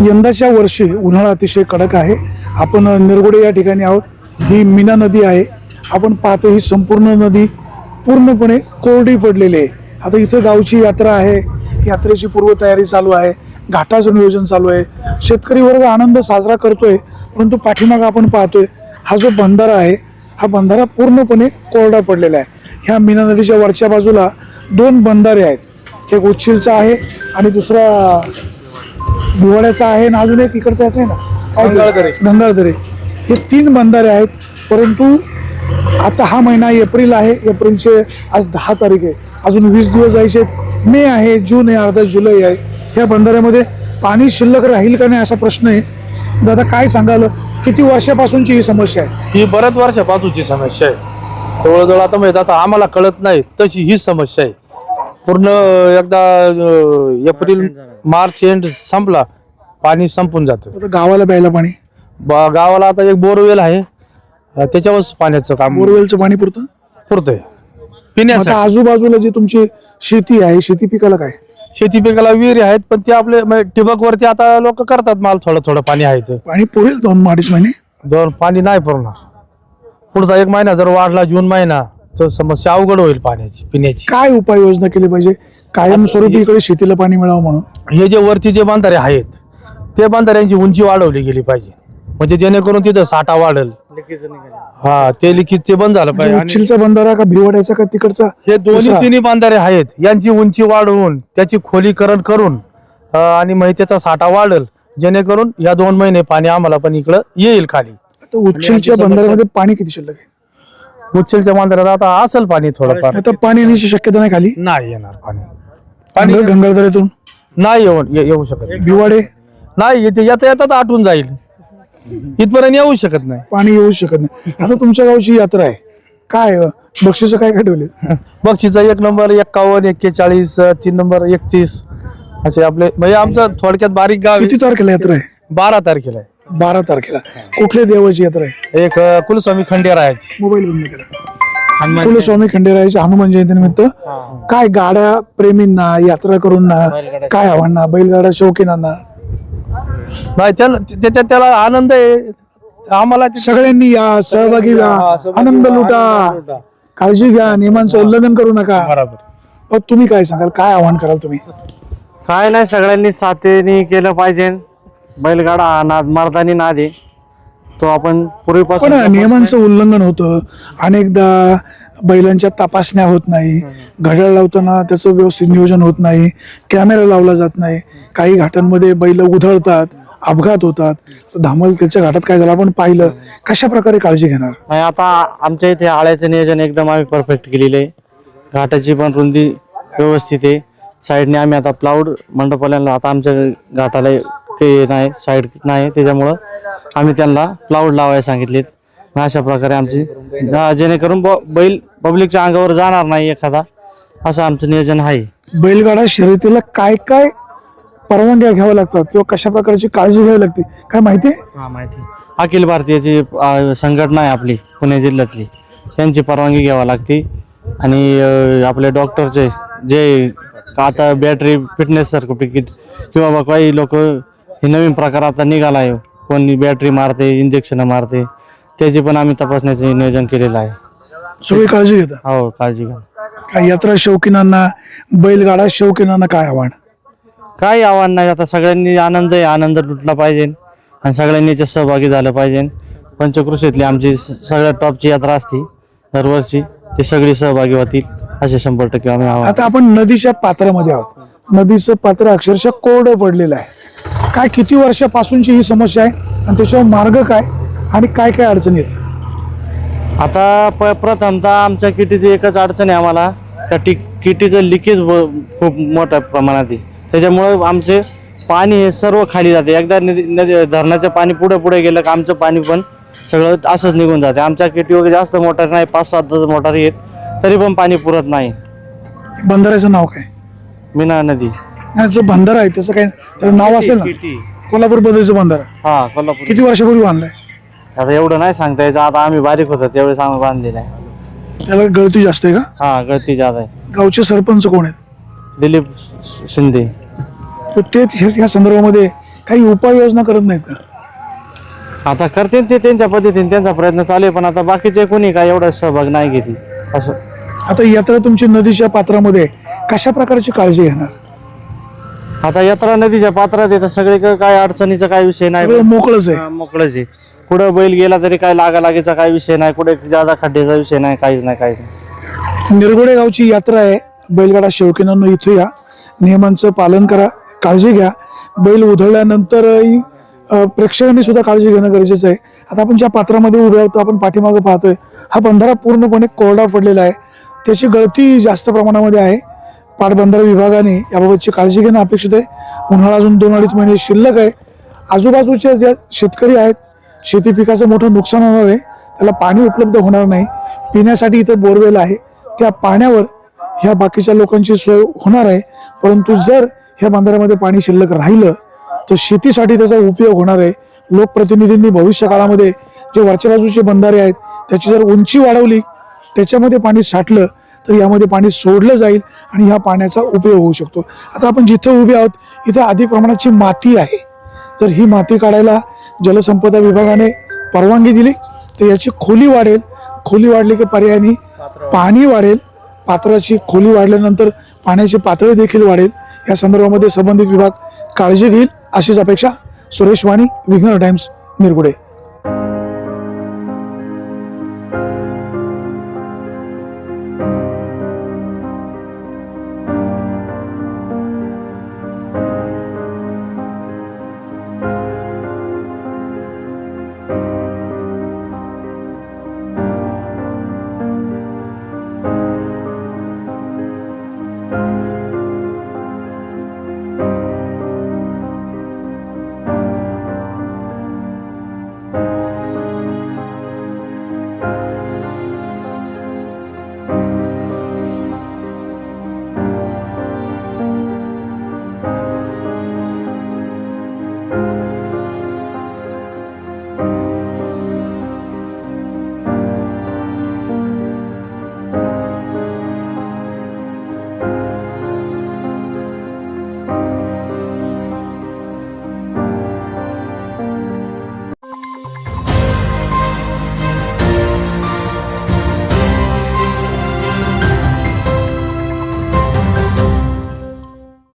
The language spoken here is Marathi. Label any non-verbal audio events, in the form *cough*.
यंदाच्या वर्षी उन्हाळा अतिशय कडक आहे. आपण निरगुडे या ठिकाणी आहोत. ही मीना नदी आहे. आपण पाहतो ही संपूर्ण नदी पूर्णपणे कोरडी पडलेली आहे. आता इथं गावची यात्रा आहे. यात्रेची पूर्वतयारी चालू आहे. घाटाचं नियोजन चालू आहे. शेतकरी वर्ग आनंद साजरा करतोय. परंतु पाठीमागं आपण पाहतोय हा जो बंधारा आहे हा बंधारा पूर्णपणे कोरडा पडलेला आहे. ह्या मीना नदीच्या वरच्या बाजूला दोन बंधारे आहेत. एक उच्चिलचा आहे आणि दुसरा दिवाळ्याचा आहे आणि अजून एक इकडचा आहे ना काय गंगाळदरे. हे तीन बंधारे आहेत परंतु आता हा महिना एप्रिल आहे एप्रिलचे आज दहा तारीख आहे. अजून वीस दिवस जायचे. मे आहे जून आहे अर्धा जुलै आहे. ह्या बंधाऱ्यामध्ये पाणी शिल्लक राहील का नाही असा प्रश्न आहे. दादा काय सांगाल? किती वर्षापासूनची ही समस्या आहे? ही बऱ्याच वर्षापासूनची समस्या आहे. जवळजवळ आता माहीत आता आम्हाला कळत नाही तशी ही समस्या आहे. पूर्ण एकदा अं, एप्रिल मार्च एंड संपला. पाणी संपून जातं. आता गावाला प्यायला पाणी? ब- गावाला आता एक बोरवेल आहे. अं, त्याच्यावरच पाण्याचं काम बोरवेलचं पाणी पुरतं? पुरतंय. आता पिण्यासाठी आजूबाजूला जी तुमची शेती आहे शेती पिकाला काय? शेती पिकाला विहिरी आहेत पण ते आपले म्हणजे ठिबकवरती आता लोक करतात माल थोडं थोडं पाणी आहे इथं. पाणी पुरेल दोन अडीच महिने? दोन पाणी नाही पुरणार. पुढचा एक महिना जर वाढला जून महिना तर समस्या अवघड होईल पाण्याची पिण्याची. काय उपाययोजना केली पाहिजे? कायमस्वरूपी इकडे शेतीला पाणी मिळावं म्हणून. हे जे वरती जे बांधारे आहेत ते बांधाऱ्यांची उंची वाढवली गेली पाहिजे. म्हणजे जेणेकरून तिथं साठा वाढेल. हा ते लिखित ते बंद झालं पाहिजे. आणि उच्चिलचा बंधारा का भिवड्याचा का तिकडचा हे दोन्ही दुसरा? तिन्ही बांधारे आहेत. यांची उंची वाढवून त्याची खोलीकरण करून अं, आणि मग त्याचा साठा वाढेल. जेणेकरून या दोन महिने पाणी आम्हाला पण इकडं येईल खाली. आता उच्चिलच्या बंधाऱ्यामध्ये पाणी किती शिल्लक आहे? उच्चलच्या बांधाऱ्यात आता असेल पाणी थोडंफार. आता पाणी येण्याची शक्यता नाही खाली? नाही येणार पाणी. पाणी गंगाधऱ्यातून नाही येऊ ये- येऊ शकत नाही. भिवाडे? नाही येते येता येताच आटून जाईल. इथपर्यंत येऊ शकत नाही. पाणी येऊ शकत नाही. आता तुमच्या गावची यात्रा आहे. काय बक्षिसं काय काय ठेवले *laughs* बक्षीचा एक नंबर एक्कावन्न एक्केचाळीस तीन नंबर एकतीस. असे आपले म्हणजे आमचं थोडक्यात बारीक गाव आहे. किती तारखेला यात्रा आहे? बारा तारखेला आहे. बारा तारखेला. कुठल्या देवाची यात्रा आहे? एक अं, कुलस्वामी खंडेरायाची मोबाईल बंद केला कुलस्वामी खंडेरायाच्या हनुमान जयंतीनिमित्त. काय गाड्या प्रेमींना यात्रा करूंना काय आव्हांना बैलगाडा शौकीनांना नाही त्याला त्याच्यात त्याला आनंद आहे. आम्हाला ते- सगळ्यांनी या सहभागी व्हा. आनंद लुटा. काळजी घ्या नियमांचं उल्लंघन करू नका. बरोबर. मग तुम्ही काय सांगाल? काय आव्हान कराल तुम्ही? काय नाही सगळ्यांनी साथीने केलं पाहिजे. बैलगाडा हा नाद मर्दानी नाद आहे. तो आपण पण पूर्वीपासून नियमांचं उल्लंघन होतं. अनेकदा बैलांच्या तपासण्या होत नाही. घड्याळ लावताना त्याचं व्यवस्थित नियोजन होत नाही. कॅमेरा लावला जात नाही. काही घाटांमध्ये बैल उधळतात अपघात होतात. धामल त्याच्या घाटात काय झालं? आपण पाहिलं. कशा प्रकारे काळजी घेणार? नाही आता आमच्या इथे आळ्याचं नियोजन एकदम आम्ही परफेक्ट केलेलं आहे. घाटाची पण रुंदी व्यवस्थित आहे. साईडने आम्ही आता प्लाऊड मंडपाल्यांना आता आमच्या घाटाला काही नाही साईड नाही त्याच्यामुळं आम्ही त्यांना प्लाऊड लावायला सांगितलेत. मग अशा प्रकारे आमची जेणेकरून ब- बैल पब्लिकच्या अंगावर जाणार नाही एखादा असं आमचं नियोजन आहे. बैलगाडा शर्यतीला काय काय परवानग्या घ्याव्या लागतात किंवा कशा प्रकारची काळजी घ्यावी लागते काय माहिती? आहे हा माहिती. अखिल भारतीयची संघटना आहे आपली पुणे जिल्ह्यातली. त्यांची परवानगी घ्यावी लागते. आणि आपले डॉक्टरचे जे आता बॅटरी फिटनेस सर्टिफिकेट किंवा बा काही लोक हे नवीन प्रकार आता निघाला आहे. कोणी बॅटरी मारते इंजेक्शन मारते. त्याची पण आम्ही तपासण्याचे नियोजन केलेलं आहे. सगळी काळजी घेता? हो काळजी घ्या. काय यात्रा शौकीनांना बैलगाडा शौकीनांना काय आव्हान? काही आव्हान नाही. आता सगळ्यांनी आनंद आहे. आनंद लुटला पाहिजे. आणि सगळ्यांनी याच्यात सहभागी झालं पाहिजे. पंचकृषीतली आमची स- सगळ्यात टॉपची यात्रा असती. दरवर्षी ते सगळी सहभागी होतील असे शंभर टक्के आम्ही आव्हान आता आपण नदीच्या पात्रामध्ये आहोत. नदीचं पात्र अक्षरशः कोरडं पडलेलं आहे. काय किती वर्षापासूनची ही समस्या आहे आणि त्याच्यावर मार्ग काय आणि काय काय अडचणी आहेत? आता प प्रथमतः आमच्या किटीची एकच अडचण आहे आम्हाला. त्या टी किटीचं लिकेज खूप मोठ्या प्रमाणात आहे. त्याच्यामुळं आमचे पाणी हे सर्व खाली जाते. एकदा नदी नदी धरणाचं पाणी पुढे पुढे गेलं का आमचं पाणी पण सगळं असंच निघून जाते. आमच्या किटी वगैरे जास्त मोटर नाही पाच सात मोटर येत तरी पण पाणी पुरत नाही. बंधाऱ्याचं नाव काय? मीना नदी. आणि जो बंधारा आहे त्याचं काय त्याचं नाव असेल ना कोल्हापूर बद्दलचं बंधारा. हा कोल्हापूर. किती वर्षापूर्वी बांधलाय? आता एवढं नाही सांगता यायचं आता आम्ही बारीक होतो त्यावेळेस आम्ही बांधलेलं आहे. त्याला गळती जास्त आहे का? हा गळती जात आहे. गावचे सरपंच कोण आहेत? दिलीप शिंदे. तर ते ह्या- ह्या संदर्भामध्ये काही उपाययोजना करत नाहीत का? आता करतील ते त्यांच्या पद्धतीने त्यांचा प्रयत्न चालू आहे पण आता बाकीचे कोणी काय एवढा सहभाग नाही घेतली असं. आता यात्रा तुमची नदीच्या पात्रामध्ये. कशा प्रकारची काळजी घेणार? आता यात्रा नदीच्या पात्रात येतं सगळीकडे काय अडचणीचा काय विषय नाही. सगळं मोकळच आहे. हा, मोकळंच आहे. कुठं बैल गेला तरी काय लागा लागीचा काय विषय नाही कुठे जादा खड्ड्याचा विषय नाही काहीच नाही काहीच नाही. निरगुडे गावची यात्रा आहे. बैलगाडा शौकीनांनो इथे या. नियमांचं पालन करा काळजी घ्या. बैल उधळल्यानंतरही अ, प्रेक्षकांनी सुद्धा काळजी घेणं गरजेचं आहे. आता आपण ज्या पात्रामध्ये उभे आहोत आपण पाठीमागं पाहतोय. हा बंधारा पूर्णपणे कोरडा पडलेला आहे. त्याची गळती जास्त प्रमाणामध्ये आहे. पाटबंधारे विभागाने याबाबतची काळजी घेणं अपेक्षित आहे. उन्हाळा अजून दोन अडीच महिने शिल्लक आहे. आजूबाजूच्या ज्या शेतकरी आहेत शेती पिकाचं मोठं नुकसान होणार आहे त्याला पाणी उपलब्ध होणार नाही. पिण्यासाठी इथं बोरवेल आहे. त्या पाण्यावर ह्या बाकीच्या लोकांची सोय होणार आहे. परंतु जर ह्या बंधाऱ्यामध्ये पाणी शिल्लक राहिलं तर शेतीसाठी त्याचा उपयोग होणार आहे. लोकप्रतिनिधींनी भविष्य काळामध्ये जे वरच्या बाजूचे बंधारे आहेत त्याची जर उंची वाढवली त्याच्यामध्ये पाणी साठलं तर यामध्ये पाणी सोडलं जाईल. आणि ह्या पाण्याचा उपयोग होऊ शकतो. आता आपण जिथं उभे आहोत इथं अधिक प्रमाणाची माती आहे. जर ही माती काढायला जलसंपदा विभागाने परवानगी दिली तर याची खोली वाढेल. खोली वाढली की पर्यायाने पाणी वाढेल. पात्राची खोली वाढल्यानंतर पाण्याची पातळी देखील वाढेल. या संदर्भामध्ये संबंधित विभाग काळजी घेईल. अशीच अपेक्षा सुरेश वाणी विघ्नर टाइम्स निरगुडे